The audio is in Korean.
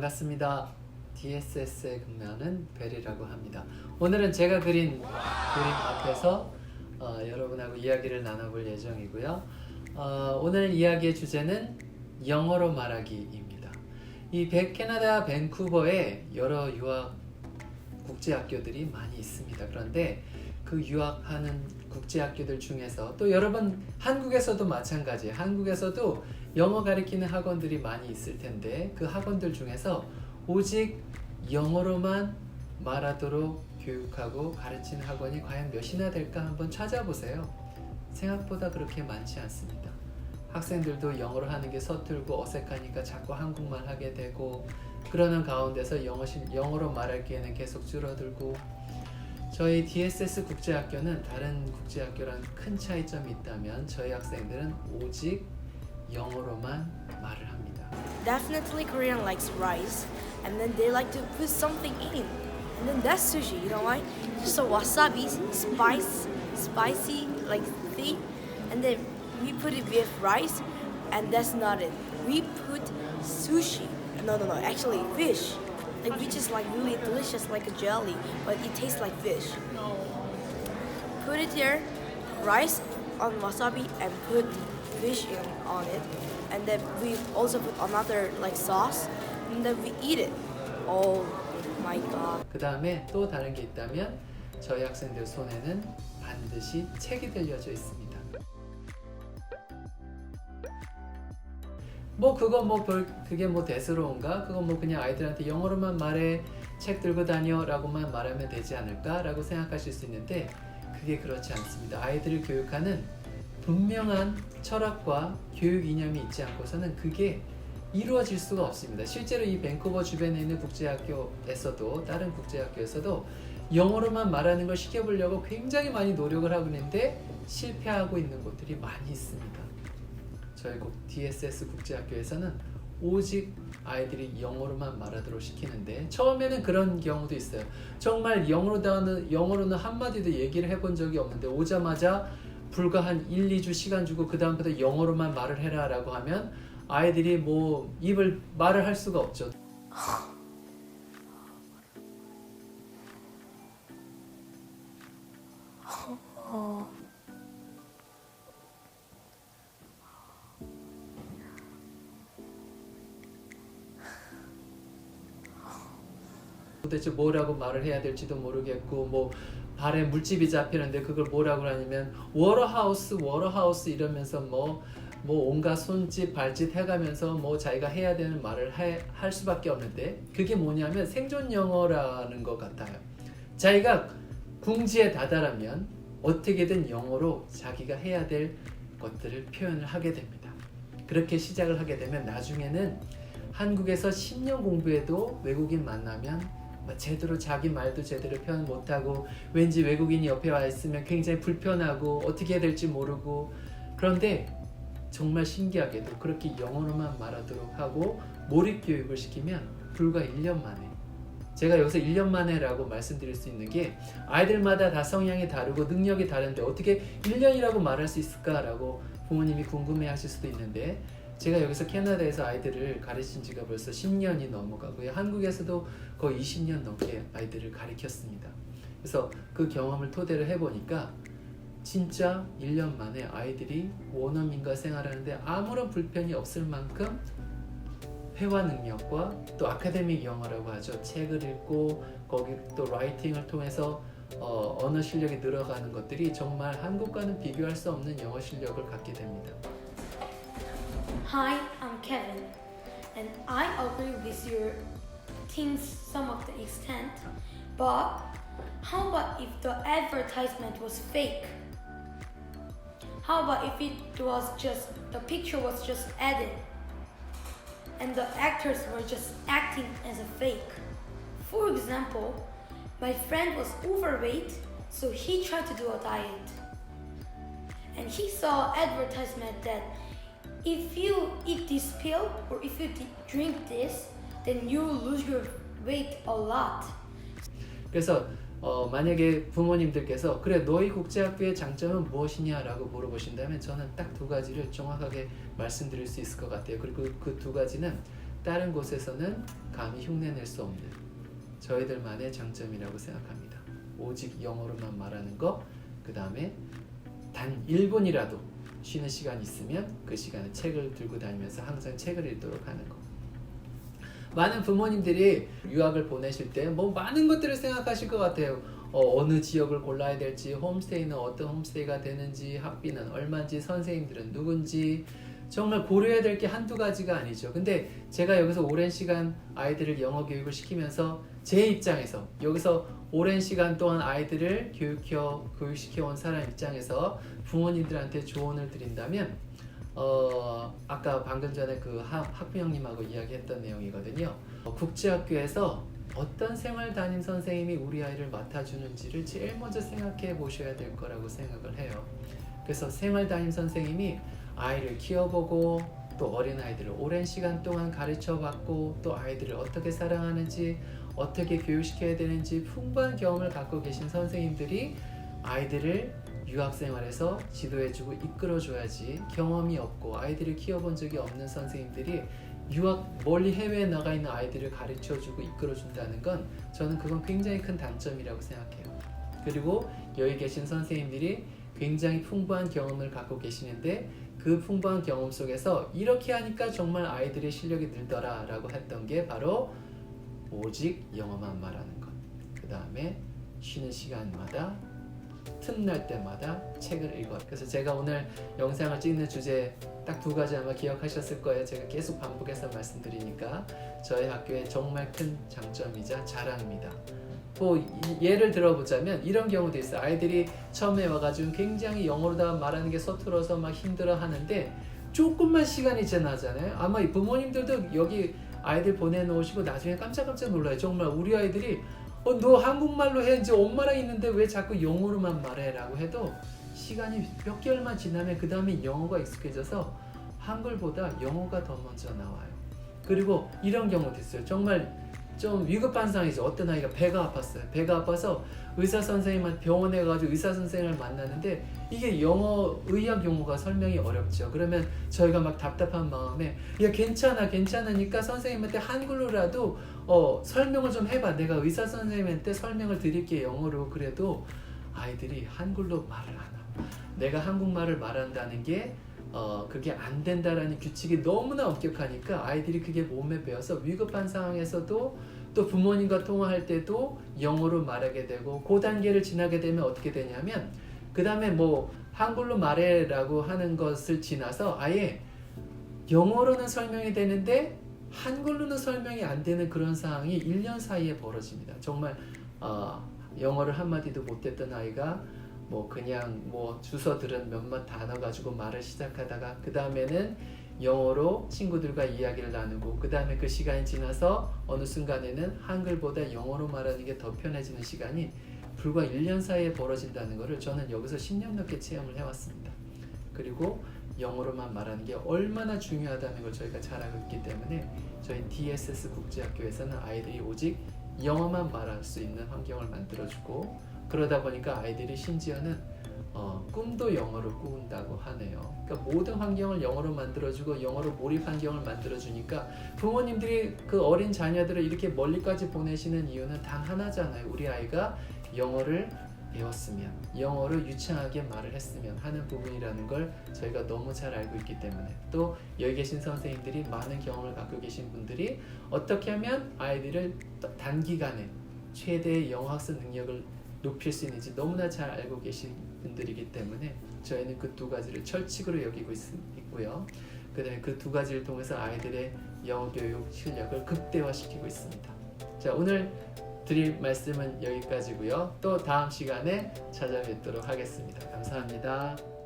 반갑습니다. DSS에 근무하는 벨이라고 합니다. 오늘은 제가 그린 그림 앞에서 어, 여러분하고 이야기를 나눠볼 예정이고요. 어, 오늘 이야기의 주제는 영어로 말하기입니다. 이 백- 캐나다 밴쿠버에 여러 유학 국제학교들이 많이 있습니다. 그런데 그 유학하는 국제학교들 중에서 또 여러분 한국에서도 마찬가지. 한국에서도 영어 가리키는 학원들이 많이 있을 텐데 그 학원들 중에서 오직 영어로만 말하도록 교육하고 가르치는 학원이 과연 몇이나 될까 한번 찾아보세요. 생각보다 그렇게 많지 않습니다. 학생들도 영어를 하는 게 서툴고 어색하니까 자꾸 한국말 하게 되고 그러는 가운데서 영어 실- 영어로 말할 기회는 계속 줄어들고 저희 DSS 국제학교는 다른 국제학교랑 큰 차이점이 있다면 저희 학생들은 오직 영어로만 말을 합니다. Definitely Korean likes rice, and then they like to put something in, and then that's sushi. You know why? Just a wasabi, spice, spicy like thing, and then we put it with rice, and that's not it. We put sushi. No, no, no. Actually, fish. Like which is like really delicious, like a jelly, but it tastes like fish. Put it here, rice on wasabi, and put fish in on it, and then we also put another like sauce, and then we eat it. Oh my god! 그 다음에 또 다른 게 있다면 저희 학생들 손에는 반드시 책이 들려져 있습니다. 뭐 그거 뭐 별 그게 뭐 대수로운가? 그거 뭐 그냥 아이들한테 영어로만 말해 책 들고 다녀라고만 말하면 되지 않을까라고 생각하실 수 있는데 그게 그렇지 않습니다. 아이들을 교육하는 분명한 철학과 교육 이념이 있지 않고서는 그게 이루어질 수가 없습니다. 실제로 이 밴쿠버 주변에 있는 국제학교에서도 다른 국제학교에서도 영어로만 말하는 걸 시켜보려고 굉장히 많이 노력을 하고 있는데 실패하고 있는 곳들이 많이 있습니다. 저희 국 DSS 국제학교에서는 오직 아이들이 영어로만 말하도록 시키는데 처음에는 그런 경우도 있어요. 정말 영어로는 영어로는 한 마디도 얘기를 해본 적이 없는데 오자마자 불과 한 1, 2주 시간 주고 그 다음부터 영어로만 말을 해라라고 하면 아이들이 뭐 입을 말을 할 수가 없죠. 도대체 뭐라고 말을 해야 될지도 모르겠고 뭐 발에 물집이 잡히는데 그걸 뭐라고 하냐면 워러하우스 워러하우스 이러면서 뭐뭐 온갖 손짓 발짓 해가면서 뭐 자기가 해야 되는 말을 해, 할 수밖에 없는데 그게 뭐냐면 생존 영어라는 것 같아요. 자기가 궁지에 다다르면 어떻게든 영어로 자기가 해야 될 것들을 표현을 하게 됩니다. 그렇게 시작을 하게 되면 나중에는 한국에서 10년 공부해도 외국인 만나면 뭐 제대로 자기 말도 제대로 표현 못하고 왠지 외국인이 옆에 와 있으면 굉장히 불편하고 어떻게 해야 될지 모르고 그런데 정말 신기하게도 그렇게 영어로만 말하도록 하고 몰입 교육을 시키면 불과 1년 만에 제가 여기서 1년 만에라고 말씀드릴 수 있는 게 아이들마다 다 성향이 다르고 능력이 다른데 어떻게 1년이라고 말할 수 있을까라고 부모님이 궁금해 하실 수도 있는데 제가 여기서 캐나다에서 아이들을 가르친 지가 벌써 10년이 넘어가고요. 한국에서도 거의 20년 넘게 아이들을 가르쳤습니다. 그래서 그 경험을 토대로 해보니까 진짜 1년 만에 아이들이 원어민과 생활하는데 아무런 불편이 없을 만큼 회화 능력과 또 아카데믹 영어라고 하죠. 책을 읽고 거기 또 라이팅을 통해서 어, 언어 실력이 늘어가는 것들이 정말 한국과는 비교할 수 없는 영어 실력을 갖게 됩니다. Hi, I'm Kevin, and I agree with your things some of the extent, but how about if the advertisement was fake? How about if it was just the picture was just added and the actors were just acting as a fake? For example, my friend was overweight, so he tried to do a diet. And he saw advertisement that if you eat this pill or if you drink this, then you lose your weight a lot. 그래서 어, 만약에 부모님들께서 그래 너희 국제학교의 장점은 무엇이냐라고 물어보신다면 저는 딱 두 가지를 정확하게 말씀드릴 수 있을 것 같아요. 그리고 그 두 가지는 다른 곳에서는 감히 흉내낼 수 없는 저희들만의 장점이라고 생각합니다. 오직 영어로만 말하는 거, 그 다음에 단 1분이라도 쉬는 시간 있으면 그 시간에 책을 들고 다니면서 항상 책을 읽도록 하는 거. 많은 부모님들이 유학을 보내실 때 뭐 많은 것들을 생각하실 것 같아요. 어, 느 지역을 골라야 될지, 홈스테이는 어떤 홈스테이가 되는지, 학비는 얼마인지, 선생님들은 누군지, 정말 고려해야 될 게 한두 가지가 아니죠. 근데 제가 여기서 오랜 시간 아이들을 영어 교육을 시키면서 제 입장에서 여기서 오랜 시간 동안 아이들을 교육혀 교육시켜 온 사람 입장에서 부모님들한테 조언을 드린다면 어 아까 방금 전에 그 하- 학부 형님하고 이야기했던 내용이거든요. 어, 국제학교에서 어떤 생활 담임 선생님이 우리 아이를 맡아주는지를 제일 먼저 생각해 보셔야 될 거라고 생각을 해요. 그래서 생활 담임 선생님이 아이를 키워보고 또 어린 아이들을 오랜 시간 동안 가르쳐 봤고 또 아이들을 어떻게 사랑하는지 어떻게 교육시켜야 되는지 풍부한 경험을 갖고 계신 선생님들이 아이들을 유학 생활에서 지도해주고 이끌어줘야지 경험이 없고 아이들을 키워본 적이 없는 선생님들이 유학 멀리 해외에 나가 있는 아이들을 가르쳐주고 이끌어준다는 건 저는 그건 굉장히 큰 단점이라고 생각해요. 그리고 여기 계신 선생님들이 굉장히 풍부한 경험을 갖고 계시는데 그 풍부한 경험 속에서 이렇게 하니까 정말 아이들의 실력이 늘더라 라고 했던 게 바로 오직 영어만 말하는 것. 그 다음에 쉬는 시간마다 틈날 때마다 책을 읽어. 그래서 제가 오늘 영상을 찍는 주제 딱 두 가지 아마 기억하셨을 거예요. 제가 계속 반복해서 말씀드리니까 저희 학교의 정말 큰 장점이자 자랑입니다. 뭐 이- 예를 들어보자면 이런 경우도 있어요. 아이들이 처음에 와가지고 굉장히 영어로 다 말하는 게 서툴어서 막 힘들어 하는데 조금만 시간이 지나잖아요. 아마 이 부모님들도 여기 아이들 보내놓으시고 나중에 깜짝깜짝 놀라요. 정말 우리 아이들이 어, 너 한국말로 해 이제 엄마랑 있는데 왜 자꾸 영어로만 말해 라고 해도 시간이 몇 개월만 지나면 그 다음에 영어가 익숙해져서 한글보다 영어가 더 먼저 나와요. 그리고 이런 경우도 있어요. 정말 좀 위급한 상황이죠. 어떤 아이가 배가 아팠어요. 배가 아파서 의사 선생님한테 병원에 가가지고 의사 선생님을 만나는데 이게 영어 의학 용어가 설명이 어렵죠. 그러면 저희가 막 답답한 마음에 야 괜찮아 괜찮으니까 선생님한테 한글로라도 어 설명을 좀 해봐. 내가 의사 선생님한테 설명을 드릴게 영어로 그래도 아이들이 한글로 말을 안 하고 내가 한국말을 말한다는 게 어, 그게 안 된다라는 규칙이 너무나 엄격하니까 아이들이 그게 몸에 배어서 위급한 상황에서도 또 부모님과 통화할 때도 영어로 말하게 되고 그 단계를 지나게 되면 어떻게 되냐면 그 다음에 뭐 한글로 말해라고 하는 것을 지나서 아예 영어로는 설명이 되는데 한글로는 설명이 안 되는 그런 상황이 1년 사이에 벌어집니다. 정말 어, 영어를 한마디도 못했던 아이가 뭐 그냥 뭐 주워 들은 몇몇 단어 가지고 말을 시작하다가 그 다음에는 영어로 친구들과 이야기를 나누고 그 다음에 그 시간이 지나서 어느 순간에는 한글보다 영어로 말하는 게 더 편해지는 시간이 불과 1년 사이에 벌어진다는 것을 저는 여기서 10년 넘게 체험을 해왔습니다. 그리고 영어로만 말하는 게 얼마나 중요하다는 걸 저희가 잘 알고 있기 때문에 저희 DSS 국제학교에서는 아이들이 오직 영어만 말할 수 있는 환경을 만들어주고 그러다 보니까 아이들이 심지어는 어, 꿈도 영어로 꾸는다고 하네요. 그러니까 모든 환경을 영어로 만들어주고 영어로 몰입 환경을 만들어주니까 부모님들이 그 어린 자녀들을 이렇게 멀리까지 보내시는 이유는 단 하나잖아요. 우리 아이가 영어를 배웠으면 영어를 유창하게 말을 했으면 하는 부분이라는 걸 저희가 너무 잘 알고 있기 때문에 또 여기 계신 선생님들이 많은 경험을 갖고 계신 분들이 어떻게 하면 아이들을 단기간에 최대의 영어 학습 능력을 높일 수 있는지 너무나 잘 알고 계신 분들이기 때문에 저희는 그 두 가지를 철칙으로 여기고 있, 있고요. 그다음에 그 두 가지를 통해서 아이들의 영어 교육 실력을 극대화시키고 있습니다. 자 오늘 드릴 말씀은 여기까지고요. 또 다음 시간에 찾아뵙도록 하겠습니다. 감사합니다.